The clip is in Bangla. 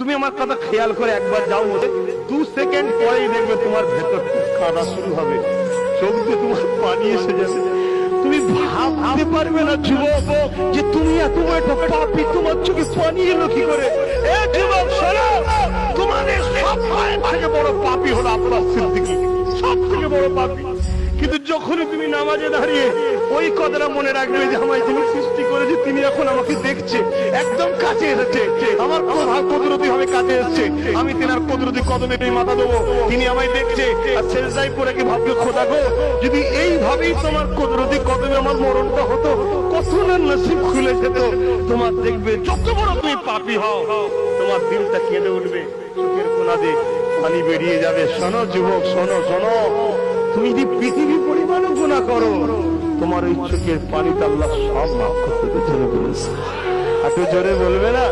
তুমি আমার কথা খেয়াল করে একবার যাও বলে দু সেকেন্ড পরেই দেখবে তোমার ভেতর কাঁদা শুরু হবে। চোখ দিয়ে তোমার পানি এসে যাবে। তুমি ভাবতে পারবে না, যুবক, যে তুমি এত পাপি তোমার চোখে পানি এলো কি করে? এ যুবক, শোনো! তোমাদের সব থেকে বড় পাপি হলো আপনার সিদ্দিকি। সব থেকে বড় পাপি। কিন্তু যখনই তুমি নামাজে দাঁড়িয়ে ওই কথাটা মনে রাখবে যে আমায় যিনি সৃষ্টি করেছে, তিনি এখন আমাকে দেখছে, একদম কাছে এসেছে। আমার কুদরতি হবে কাছে এসেছে। আমি কদমে মাথা দেবো। তিনি আমায় দেখছে। আর কি খোদা গো? যদি এইভাবেই তোমার কদমে আমার মরণটা হতো নসিব খুলে যেত। তোমার দেখবে যত বড় তুমি হও, তোমার দিলটা কেঁদে উঠবে। চোখের পানি বেরিয়ে যাবে। শোনো যুবক, শোনো শোনো। তুমি যদি পৃথিবী গুণা করো, তোমার ওই চোখের সব মাফ করতে বলেছে এত জোরে বলবে না?